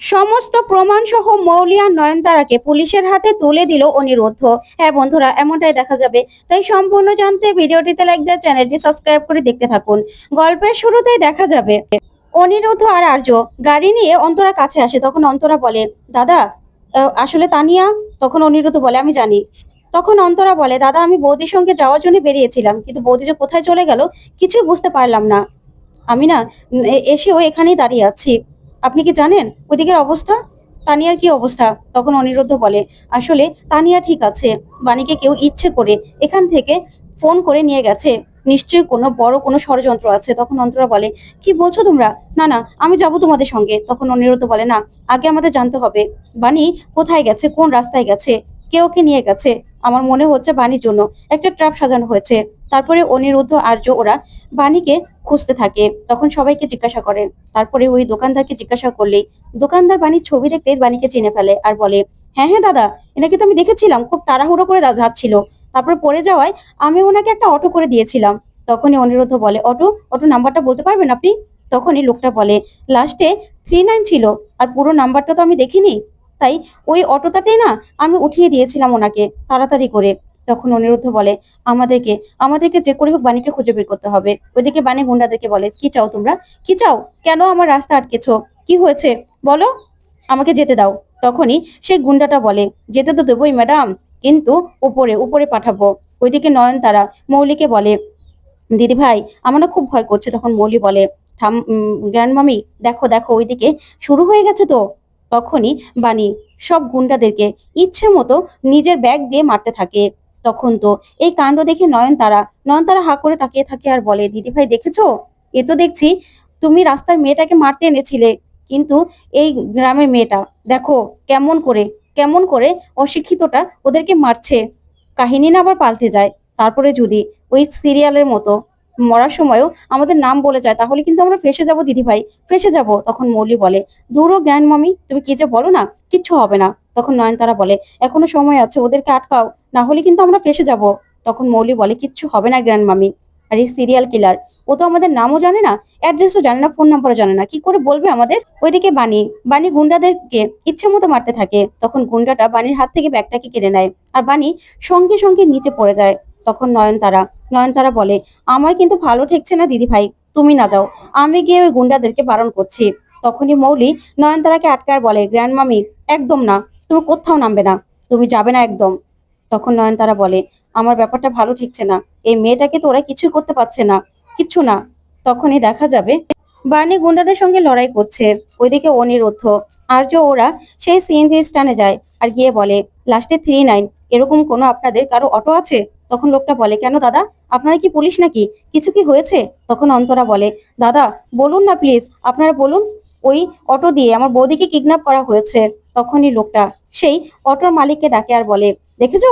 সমস্ত প্রমাণ সহ মৌলিয়া নয়নতারাকে পুলিশের হাতে তুলে দিল অনিরুদ্ধ। হ্যাঁ বন্ধুরা, এমনটাই দেখা যাবে। তাই সম্পূর্ণ জানতে ভিডিওটিতে লাইক দেওয়া চ্যানেলটি সাবস্ক্রাইব করে দেখতে থাকুন। গল্পের শুরুতেই দেখা যাবে অনিরুদ্ধ আর আর্য। গাড়ি নিয়ে অন্তরা কাছে আসে। তখন অন্তরা বলে, দাদা আসলে তানিয়া? তখন অনিরুদ্ধ বলে, আমি জানি। তখন অন্তরা বলে, দাদা, আমি বৌদির সঙ্গে যাওয়ার জন্য বেরিয়েছিলাম, কিন্তু বৌদি যে কোথায় চলে গেল কিছুই বুঝতে পারলাম না। আমি না এসেও এখানেই দাঁড়িয়ে আছি। আপনি কি জানেন ওইদিকের অবস্থা? তানিয়ার কি অবস্থা? তখন অনিরুদ্ধ বলে, আসলে তানিয়া ঠিক আছে, বাণীকে কেউ ইচ্ছে করে এখান থেকে ফোন করে নিয়ে গেছে। নিশ্চয়ই কোনো বড় কোনো ষড়যন্ত্র আছে। তখন অন্তরা বলে, কি বলছো তোমরা? না না, আমি যাব তোমাদের সঙ্গে। তখন অনিরুদ্ধ বলে, না, আগে আমাদের জানতে হবে। বাণী কোথায় গেছে? কোন রাস্তায় গেছে? কেউ কে নিয়ে গেছে? আমার মনে হচ্ছে বাণীর জন্য একটা ট্রাপ সাজানো হয়েছে। তারপরে অনিরুদ্ধ আর্য ওরা বাণীকে খুঁজতে থাকে। তখন সবাইকে জিজ্ঞাসা করে। তারপরে ওই দোকানদারকে জিজ্ঞাসা করলেই দোকানদার বাণীর ছবি দেখতে বাণীকে চিনে ফেলে আর বলে হ্যাঁ হ্যাঁ দাদা এনাকে তো আমি দেখেছিলাম। খুব তাড়াহুড়ো করে যাচ্ছিল। তারপর পড়ে যাওয়ায় আমি ওনাকে একটা অটো করে দিয়েছিলাম। তখনই অনিরুদ্ধ বলে, অটো? অটো নাম্বারটা বলতে পারবেন আপনি? তখনই লোকটা বলে, লাস্টে থ্রি নাইন ছিল, আর পুরো নাম্বারটা তো আমি দেখিনি। তাই ওই অটোটাতেই না আমি উঠিয়ে দিয়েছিলাম ওনাকে তাড়াতাড়ি করে। তখন অনিরুদ্ধ বলে, আমাদেরকে আমাদেরকে যে করে হোক বাণীকে খুঁজে বের করতে হবে। ওইদিকে বাণী গুন্ডাদেরকে বলে, কি চাও তোমরা? কি চাও? কেন আমার রাস্তা আটকেছো? কি হয়েছে? বলো, আমাকে যেতে দাও। তখনই সেই গুন্ডাটা বলে, যেতে তো দেবোই, ম্যাডাম, কিন্তু উপরে উপরে পাঠাবো। ওইদিকে নয়নতারা মৌলিকে বলে, দিদি ভাই, আমার খুব ভয় করছে। তখন মৌলি বলে, থাম গ্র্যান্ড মামি, দেখো দেখো, ওইদিকে শুরু হয়ে গেছে তো? তখনই বাণী সব গুন্ডাদেরকে ইচ্ছে মতো নিজের ব্যাগ দিয়ে মারতে থাকে। তখন তো এই কাণ্ড দেখে নয়নতারা নয়নতারা হা করে তাকিয়ে থাকে আর বলে, দিদি ভাই, দেখেছ? এ তো দেখছি, তুমি রাস্তার মেয়েটাকে মারতে এনেছিলে, কিন্তু এই গ্রামের মেয়েটা, দেখো কেমন করে কেমন করে অশিক্ষিতটা ওদেরকে মারছে। কাহিনী না আবার পাল্টে যায়। তারপরে যদি ওই সিরিয়ালের মতো মরার সময়ও আমাদের নাম বলে যায়, তাহলে কিন্তু আমরা ফেসে যাব দিদি ভাই, ফেসে যাব, তখন মৌলি বলে। দূরও জ্ঞান মামি, তুমি কি যে বলো না, কিচ্ছু হবে না। তখন নয়নতারা বলে, এখনও সময় আছে, ওদেরকে আটকাও, না হলে কিন্তু আমরা ফেসে যাব। তখন মৌলি বলে, কিচ্ছু হবে না গ্র্যান্ড মামি। আর এই সিরিয়াল কিলার ও তো আমাদের নামও জানে না অ্যাড্রেসও জানে না ফোন নাম্বারও জানে না, কি করে বলবে আমাদের? ওইদিকে বাণী বাণী গুন্ডাদেরকে ইচ্ছে মতো মারতে থাকে। তখন গুন্ডাটা বাণীর হাত থেকে ব্যাগটাকে কেড়ে নেয়। আর বাণী সঙ্গে সঙ্গে নিচে পড়ে যায়। তখন নয়নতারা নয়নতারা বলে আমার কিন্তু ভালো ঠেকছে না দিদি ভাই, তুমি না যাও। আমি গিয়ে ওই গুন্ডাদেরকে বারণ করছি। তখনই মৌলি নয়নতারাকে আটকার বলে গ্র্যান্ড মামি একদম না, তুমি কোথাও নামবে না, তুমি যাবে না একদম। তখন নয়নতারা বলে, আমার ব্যাপারটা ভালো ঠেকছে না, এই মেয়েটাকে তো ওরা কিছুই করতে পারছে না কিচ্ছু না। তখনই দেখা যাবে বাণী গুন্ডাদের সঙ্গে লড়াই করছে। ওইদিকে অনিরুদ্ধ আর আর্য ওরা সেই সিএনজি স্ট্যান্ডে যায় আর গিয়ে বলে, লাস্টে থ্রি নাইন, এরকম কোনো আপনাদের কারও অটো আছে? তখন লোকটা বলে, কেন দাদা? আপনারা কি পুলিশ নাকি? কিছু কি হয়েছে? তখন অন্তরা বলে, দাদা, বলুন না প্লিজ আপনারা বলুন, ওই অটো দিয়ে আমার বৌদিকে কিডন্যাপ করা হয়েছে। তখনই লোকটা সেই অটোর মালিককে ডাকে আর বলে, দেখেছ?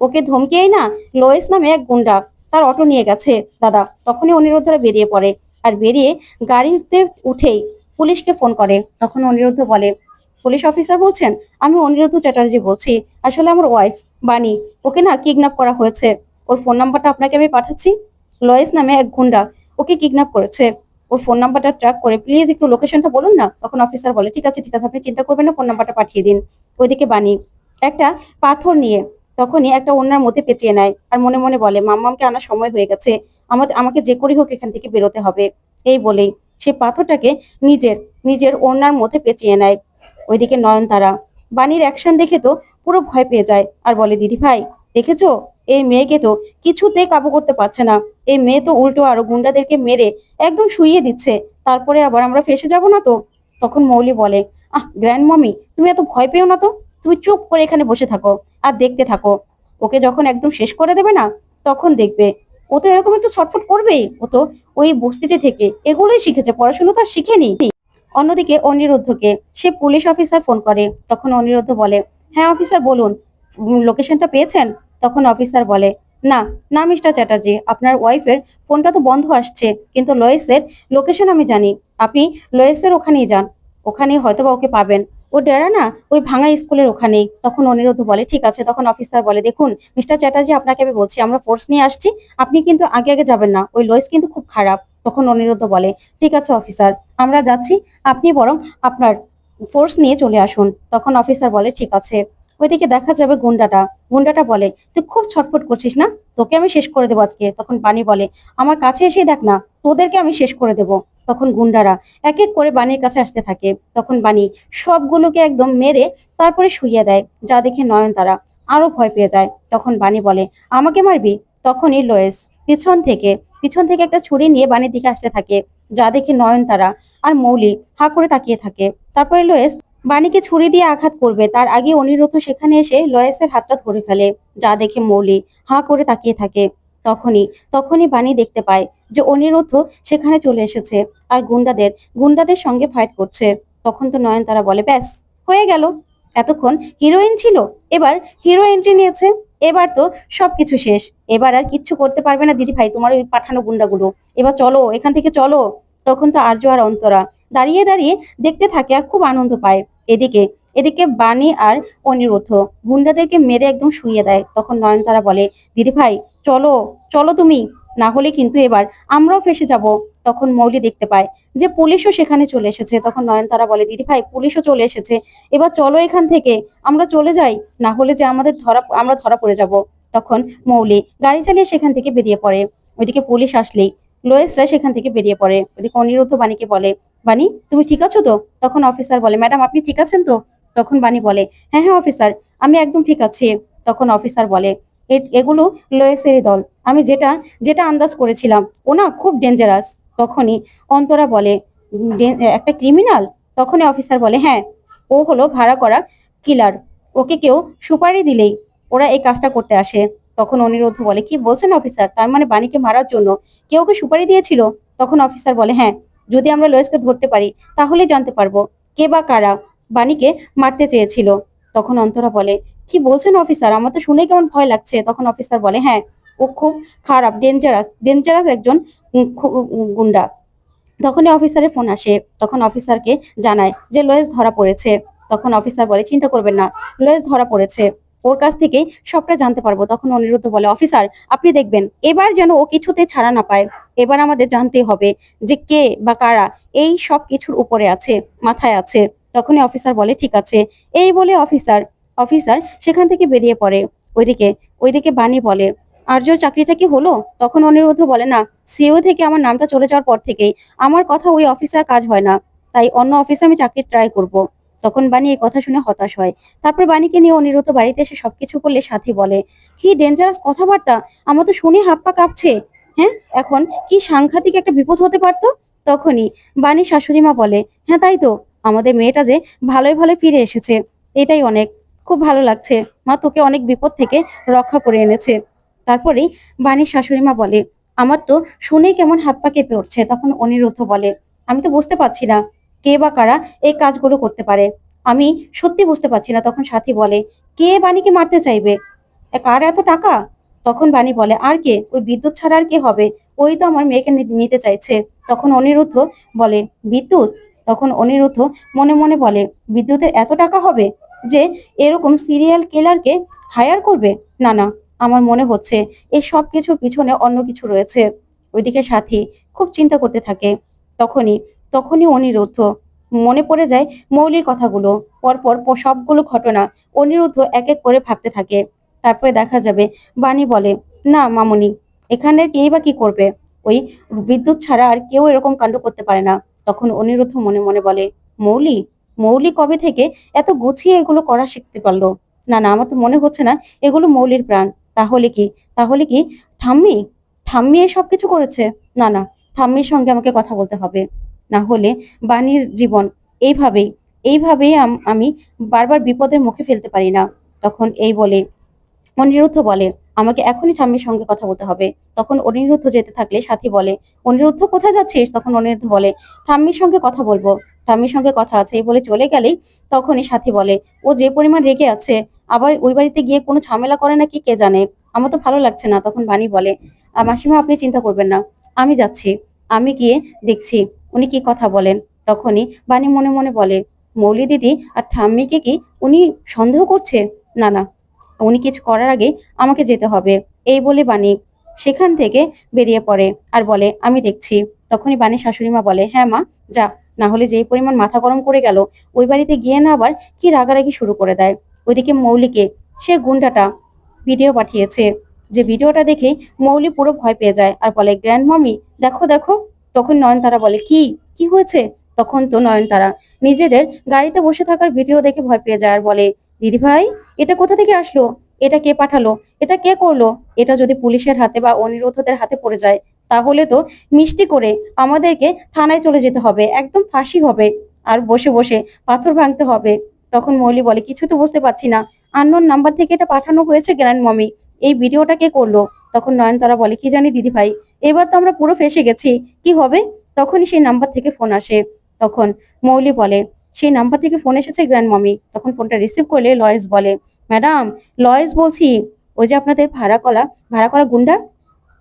ওকে ধমকিয়েই না লোয়েস নামে এক গুন্ডা তার অটো নিয়ে গেছে। দাদা তখনই অনিরুদ্ধরা বেরিয়ে পড়ে আর বেরিয়ে গাড়িতে উঠেই পুলিশকে ফোন করে। তখন অনিরুদ্ধ বলে, পুলিশ অফিসার বলছেন? আমি অনিরুদ্ধ চ্যাটার্জি বলছি। আসলে আমার ওয়াইফ বাণী, ওকে না কিডন্যাপ করা হয়েছে। ওর ফোন নাম্বারটা আপনাকে আমি পাঠাচ্ছি। লয়েস নামে এক গুন্ডা ওকে কিডন্যাপ করেছে। ওর ফোন নাম্বারটা ট্র্যাক করে প্লিজ একটু লোকেশনটা বলুন না, তখন অফিসার বলে, ঠিক আছে ঠিক আছে, আপনি চিন্তা করবেন না ফোন নাম্বারটা পাঠিয়ে দিন। ওইদিকে বাণী, একটা পাথর নিয়ে তখনই একটা অন্যার মধ্যে পেঁচিয়ে নেয় আর মনে মনে বলে, মাম্মামকে আনার সময় হয়ে গেছে, আমাদের, আমাকে যে করেই হোক এখান থেকে বেরোতে হবে। এই বলেই সে পাথরটাকে নিজের নিজের ওড়নার মধ্যে পেঁচিয়ে নেয়। ওইদিকে নয়নতারা, বাণীর অ্যাকশন দেখে তো পুরো ভয় পেয়ে যায়। আর বলে, দিদি ভাই, দেখেছ? এই মেয়েকে তো কিছুতে কাবু করতে পারছে না। এই মেয়ে তো উল্টো আরও গুন্ডাদেরকে মেরে একদম শুইয়ে দিচ্ছে। তারপরে আবার আমরা ফেসে যাব না তো? তখন মৌলি বলে, আহ, গ্র্যান্ড মমি, তুমি এত ভয় পেও না তো? তুমি চুপ করে এখানে বসে থাকো আর দেখতে থাকো। ওকে যখন একদম শেষ করে দেবে না, তখন দেখবে ও তো এরকম একটু ছটফট করবেই। ও তো ওই বস্তিতে থেকে এগুলোই শিখেছে, পড়াশুনো তো আর শিখেনি। অন্যদিকে অনিরুদ্ধকে সে পুলিশ অফিসার ফোন করে। তখন অনিরুদ্ধ বলে হ্যাঁ অফিসার বলুন। লোকেশনটা পেয়েছেন? তখন অফিসার বলে, না না মিস্টার চ্যাটার্জি, আপনার ওয়াইফের ফোনটা তো বন্ধ আসছে, কিন্তু লয়েসের লোকেশন আমি জানি। আপনি লয়েসের ওখানেই যান। ওখানেই হয়তো বা ওকে পাবেন। ও ডেরা না, ওই ভাঙা স্কুলের ওখানেই। তখন অনিরুদ্ধ বলে, ঠিক আছে। তখন অফিসার বলে, দেখুন মিস্টার চ্যাটার্জি, আপনাকে আমি বলছি, আমরা ফোর্স নিয়ে আসছি। আপনি কিন্তু আগে আগে যাবেন না। ওই লয়েস কিন্তু খুব খারাপ। তখন অনিরুদ্ধ বলে, ঠিক আছে অফিসার আমরা যাচ্ছি। আপনি বরং আপনার ফোর্স নিয়ে চলে আসুন। তখন অফিসার বলে, ঠিক আছে। ওইদিকে দেখা যাবে গুন্ডাটা। গুন্ডাটা বলে, তুই খুব ছটফট করছিস না? তোকে আমি শেষ করে দেবো আজকে। তখন বাণী বলে, আমার কাছে এসে দেখ না, তোদেরকে আমি শেষ করে দেব। তখন গুন্ডারা এক এক করে বাণীর কাছে আসতে থাকে। তখন বাণী সবগুলোকে একদম মেরে তারপরে শুইয়ে দেয়, যা দেখে নয়ন তারা আরও ভয় পেয়ে যায়। তখন বাণী বলে, আমাকে মারবি? তখনই লোয়েস পিছন থেকে পিছন থেকে একটা ছুরি নিয়ে বাণীর দিকে আসতে থাকে, যা দেখে নয়নতারা আর মৌলি হা করে তাকিয়ে থাকে। তারপরে লোয়েস বাণীকে ছুরি দিয়ে আঘাত করবে। তার আগে অনিরুদ্ধ সেখানে এসে লয়েসের হাতটা ধরে ফেলে, যা দেখে মৌলি হা করে তাকিয়ে থাকে। তখনই তখনই বাণী দেখতে পায় যে অনিরুদ্ধ সেখানে চলে এসেছে আর গুন্ডাদের গুন্ডাদের সঙ্গে ফাইট করছে। তখন তো নয়ন তারা বলে, ব্যাস, হয়ে গেল। এতক্ষণ হিরোইন ছিল, এবার হিরো এন্ট্রি নিয়েছে। এবার তো সবকিছু শেষ। এবার আর কিচ্ছু করতে পারবে না দিদি ভাই তোমার ওই পাঠানো গুন্ডাগুলো। এবার চলো, এখান থেকে চলো। তখন তো আর্য আর অন্তরা দাঁড়িয়ে দাঁড়িয়ে দেখতে থাকে আর খুব আনন্দ পায়। এদিকে এদিকে বাণী আর অনিরুদ্ধ গুন্ডাদেরকে মেরে একদম শুইয়ে দেয়। তখন নয়নতারা বলে, দিদি ভাই, চলো চলো তুমি। না হলে কিন্তু এবার আমরাও ফেসে যাব। তখন মৌলি দেখতে পায় যে পুলিশও সেখানে চলে এসেছে। তখন নয়নতারা বলে, দিদি ভাই, পুলিশও চলে এসেছে। এবার চলো এখান থেকে। আমরা চলে যাই। না হলে যে আমাদের ধরা, আমরা ধরা পড়ে যাব। তখন মৌলি গাড়ি চালিয়ে সেখান থেকে বেরিয়ে পড়ে। ওইদিকে পুলিশ আসলেই লোয়েসরা সেখান থেকে বেরিয়ে পড়ে। ওইদিকে অনিরুদ্ধ বাণীকে বলে, বাণী, তুমি ঠিক আছো তো? তখন অফিসার বলে, ম্যাডাম, আপনি ঠিক আছেন তো? তখন বাণী বলে হ্যাঁ হ্যাঁ অফিসার, আমি একদম ঠিক আছি। তখন অফিসার বলে, "এ- এগুলো লোয়েসেরই দল। আমি যেটা যেটা আন্দাজ করেছিলাম ও না খুব ডেঞ্জারাস তখনই অন্তরা বলে একটা ক্রিমিনাল তখনই অফিসার বলে হ্যাঁ ও হলো ভাড়া করা কিলার ওকে কেউ সুপারি দিলেই ওরা এই কাজটা করতে আসে। তখন অনিরুদ্ধ বলে, কি বলছেন অফিসার তার মানে বাণীকে মারার জন্য কেউ ওকে সুপারি দিয়েছিল? তখন অফিসার বলে হ্যাঁ যদি আমরা লোয়েসকে ধরতে পারি, তাহলে জানতে পারব কে বা কারা বাণীকে মারতে চেয়েছিল। তখন অন্তরা বলে, কি বলছেন অফিসার আমার তো শুনে কেমন ভয় লাগছে। তখন অফিসার বলে হ্যাঁ ও খুব খারাপ ডেঞ্জারাস ডেঞ্জারাস একজন গুন্ডা। তখনই অফিসারের ফোন আসে, তখন অফিসারকে জানায় যে লোয়েস ধরা পড়েছে। তখন অফিসার বলে, চিন্তা করবেন না, লোয়েস ধরা পড়েছে। ওর কাছ থেকেই সবটা জানতে পারব। তখন অনিরুদ্ধ বলে, অফিসার, আপনি দেখবেন, এবার যেন ও কিছুতে ছাড়া না পায়। এবার আমাদের জানতে হবে যে কে বা কারা এই সব কিছুর উপরে আছে, মাথায় আছে। তখনই অফিসার বলে, ঠিক আছে। এই বলে অফিসার অফিসার সেখান থেকে বেরিয়ে পড়ে। ওইদিকে ওইদিকে বাণী বলে আর্য চাকরিটা কি হলো? তখন অনিরুদ্ধ বলে, না, সিও থেকে আমার নামটা চলে যাওয়ার পর থেকেই আমার কথা ওই অফিসার কাজ হয় না। তাই অন্য অফিসে আমি চাকরি ট্রাই করব। তখন বাণী এই কথা শুনে হতাশ হয়। তারপর বাণীকে নিয়ে অনিরুদ্ধ বাড়িতে এসে সবকিছু করলে সাথী বলে, কি ডেঞ্জারাস কথাবার্তা? আমার তো শুনে হাত পা কাঁপছে। হ্যাঁ এখন কি সাংঘাতিক একটা বিপদ হতে পারতো? তখনই বাণী শাশুড়ি মা বলে হ্যাঁ তাই তো। আমাদের মেয়েটা যে ভালোই ভালো ফিরে এসেছে। এটাই অনেক। খুব ভালো লাগছে। মা তোকে অনেক বিপদ থেকে রক্ষা করে এনেছে। তারপরেই বাণীর শাশুড়ি মা বলে, আমার তো শুনেই কেমন হাত পা কেঁপে উঠছে? তখন অনিরুদ্ধ বলে, আমি তো বুঝতে পারছি না। কে বা কারা এই কাজগুলো করতে পারে? আমি সত্যি বুঝতে পারছি না। তখন সাথী বলে, কে বাণীকে মারতে চাইবে? কার এত টাকা? তখন বাণী বলে, আর কে? ওই বিদ্যুৎ ছাড়া আর কে হবে? ওই তো আমার মেয়েকে নিতে চাইছে। তখন অনিরুদ্ধ বলে, বিদ্যুৎ? তখন অনিরুদ্ধ মনে মনে বলে, বিদ্যুতের এত টাকা হবে যে এরকম সিরিয়াল কিলারকে হায়ার করবে? না না, আমার মনে হচ্ছে এই সব কিছুর পিছনে অন্য কিছু রয়েছে। ওইদিকে সাথী খুব চিন্তা করতে থাকে। তখনই তখনই অনিরুদ্ধ মনে পড়ে যায় মৌলির কথাগুলো। পরপর সবগুলো ঘটনা অনিরুদ্ধ এক এক করে ভাবতে থাকে। তারপরে দেখা যাবে, বাণী বলে, না, মামুনি, এখানে কেই বা কি করবে? ওই বিদ্যুৎ ছাড়া আর কেউ এরকম কাণ্ড করতে পারে না। তখন অনিরুদ্ধ মনে মনে বলে, মৌলি? মৌলি কবে থেকে এত গুছিয়ে এগুলো করা শিখতে পারল? না না, আমার তো মনে হচ্ছে না, এগুলো মৌলির প্রাণ। তাহলে কি তাহলে কি ঠাম্মি? ঠাম্মি এসব কিছু করেছে? না না, ঠাম্মির সঙ্গে আমাকে কথা বলতে হবে। না হলে বাণীর জীবন এইভাবেই এইভাবেই আম- বারবার বিপদের মুখে ফেলতে পারি না। তখন এই বলে অনিরুদ্ধ বলে আমাকে এখনই ঠাম্মির সঙ্গে কথা বলতে হবে। তখন অনিরুদ্ধ যেতে থাকলে সাথী বলে অনিরুদ্ধ কোথায় যাচ্ছিস? তখন অনিরুদ্ধ বলে ঠাম্মির সঙ্গে কথা বলব। ঠাম্মির সঙ্গে কথা আছে এই বলে চলে গেলেই তখনই সাথী বলে ও যে পরিমাণ রেগে আছে আবার ওই বাড়িতে গিয়ে কোনো ঝামেলা করে নাকি কে জানে? আমার তো ভালো লাগছে না। তখন বাণী বলে "আ, মাসিমা আপনি চিন্তা করবেন না। আমি যাচ্ছি। আমি গিয়ে দেখছি। উনি কি কথা বলেন? তখনই বাণী মনে মনে বলে, মৌলি দিদি আর ঠাম্মিকে কি উনি সন্দেহ করছে? না না, উনি কিছু করার আগে আমাকে যেতে হবে। এই বলে বাণী সেখান থেকে বেরিয়ে পড়ে আর বলে, আমি দেখছি। তখনই বাণী শাশুড়ি মা বলে হ্যাঁ মা, যা, না হলে যেই পরিমাণ মাথা গরম করে গেল, ওই বাড়িতে গিয়ে না আবার কি রাগারাগি শুরু করে দেয়? ওইদিকে মৌলিকে, সে গুন্ডাটা ভিডিও পাঠিয়েছে। যে ভিডিওটা দেখে মৌলি পুরো ভয় পেয়ে যায় আর বলে গ্র্যান্ড মামি দেখো দেখো। তখন নয়নতারা বলে, কি? কি হয়েছে? তখন তো নয়নতারা, নিজেদের গাড়িতে বসে থাকার ভিডিও দেখে ভয় পেয়ে যায়। আর বলে, দিদি ভাই, এটা কোথা থেকে আসলো? এটা কে পাঠালো? এটা কে করল? এটা যদি পুলিশের হাতে বা অনিরুদ্ধদের হাতে পড়ে যায়, তাহলে তো মিষ্টি করে আমাদেরকে থানায় চলে যেতে হবে। একদম ফাঁসি হবে। আর বসে বসে পাথর ভাঙতে হবে। তখন মৌলি বলে, কিছু তো বুঝতে পারছি না। আননোন নাম্বার থেকে এটা পাঠানো হয়েছে গ্র্যান্ড মমি। এই ভিডিওটা কে করল? তখন নয়নতারা বলে, কি জানি দিদি ভাই এবার তো আমরা পুরো ফেসে গেছি, কি হবে? তখনই সেই নাম্বার থেকে ফোন আসে। তখন মৌলি বলে, সেই নাম্বার থেকে ফোন এসেছে গ্র্যান্ড মমি তখন ফোনটা রিসিভ করলে লয়েস বলে ম্যাডাম লয়েস বলছি, ওই যে আপনাদের ভাড়া করা ভাড়া করা গুন্ডা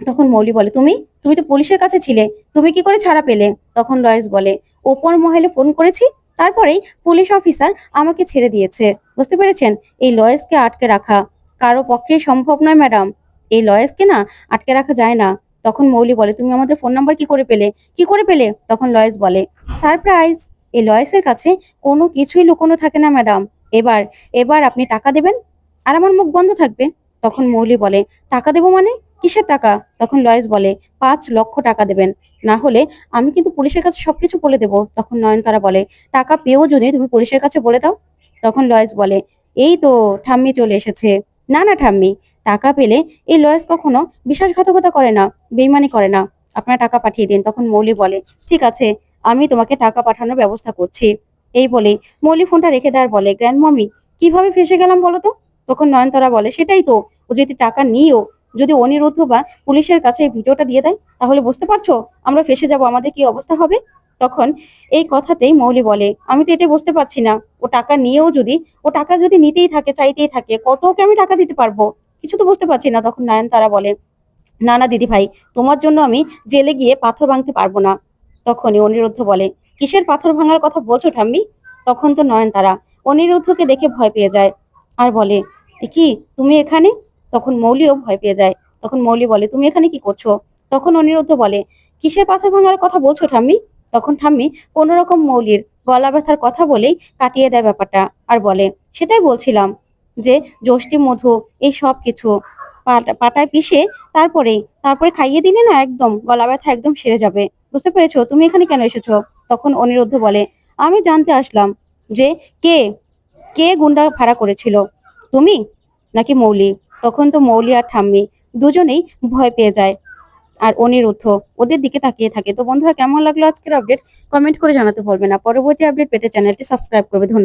তখন মৌলি বলে, তুমি? তুমি তো পুলিশের কাছে ছিলে, তুমি কি করে ছাড়া পেলে? তখন লয়েস বলে, ওপর মহলে ফোন করেছি, তারপরেই পুলিশ অফিসার আমাকে ছেড়ে দিয়েছে। বুঝতে পেরেছেন? এই লয়েসকে আটকে রাখা কারও পক্ষে সম্ভব নয় ম্যাডাম এই লয়েসকে না আটকে রাখা যায় না। তখন মৌলি বলে, তুমি আমাদের ফোন নাম্বার কি করে পেলে? কি করে পেলে? তখন লয়েস বলে সারপ্রাইজ এই লয়েসের কাছে কোনো কিছুই লুকোনো থাকে না ম্যাডাম এবার এবার আপনি টাকা দেবেন আর আমার মুখ বন্ধ থাকবে। তখন মৌলি বলে, টাকা দেবো মানে? কিসের টাকা? তখন লয়েস বলে, পাঁচ লক্ষ টাকা দেবেন। না হলে আমি কিন্তু পুলিশের কাছে সবকিছু বলে দেবো। তখন নয়নতারা বলে, টাকা পেয়েও যদি তুমি পুলিশের কাছে বলে দাও? তখন লয়েস বলে, এই তো, ঠাম্মি চলে এসেছে। না না, ঠাম্মি। টাকা পেলে এই লয়েস কখনো বিশ্বাসঘাতকতা করে না, বেইমানি করে না। আপনারা টাকা পাঠিয়ে দিন, তখন মৌলি বলে, ঠিক আছে, আমি তোমাকে টাকা পাঠানোর ব্যবস্থা করছি। এই বলে মৌলি ফোনটা রেখে দেওয়ার বলে, গ্র্যান্ড মমি, কীভাবে ফেসে গেলাম বলো তো? তখন নয়নতারা বলে, সেটাই তো, ও যদি টাকা নিয়েও যদি অনিরুদ্ধ বা পুলিশের কাছে এই ভিডিওটা দিয়ে দেয়, তাহলে বুঝতে পারছ আমরা ফেসে যাব, আমাদের কি অবস্থা হবে? তখন এই কথাতেই মৌলি বলে, আমি তো এটা বুঝতে পারছি না, ও টাকা নিয়েও যদি, ও টাকা যদি নিতেই থাকে, চাইতেই থাকে, কত ওকে আমি টাকা দিতে পারব? কিছু তো বুঝতে পারছি না। তখন নয়নতারা বলে, না না, দিদি ভাই, তোমার জন্য আমি জেলে গিয়ে পাথর ভাঙতে পারব না। তখনই অনিরুদ্ধ বলে, কিসের পাথর ভাঙার কথা বলছো ঠাম্মি? তখন তো নয়নতারা অনিরুদ্ধকে দেখে ভয় পেয়ে যায় আর বলে কি, তুমি এখানে? তখন মৌলিও ভয় পেয়ে যায়। তখন মৌলি বলে, তুমি এখানে কি করছ? তখন অনিরুদ্ধ বলে, কিসের পাথর ভাঙার কথা বলছো ঠাম্মি? তখন ঠাম্মি কোন রকম মৌলির গলা ব্যথার কথা বলেই কাটিয়ে দেয় ব্যাপারটা আর বলে, সেটাই বলছিলাম। যে যষ্টি, মধু এই সব কিছু পাটা- পাটায় পিষে তারপরে তারপরে খাইয়ে দিলে না একদম গলা ব্যথা একদম সেরে যাবে। বুঝতে পেরেছ? তুমি এখানে কেন এসেছ? তখন অনিরুদ্ধ বলে, আমি জানতে আসলাম যে কে কে গুন্ডা ভাড়া করেছিল? তুমি? নাকি মৌলি? তখন তো মৌলি আর ঠাম্মি দুজনেই ভয় পেয়ে যায়। আর অনিরুদ্ধ ওদের দিকে তাকিয়ে থাকে। তো বন্ধুরা, কেমন লাগল আজকের আপডেট কমেন্ট করে জানাতে ভুলবে না। পরবর্তী আপডেট পেতে চ্যানেলটি সাবস্ক্রাইব করবে। ধন্যবাদ।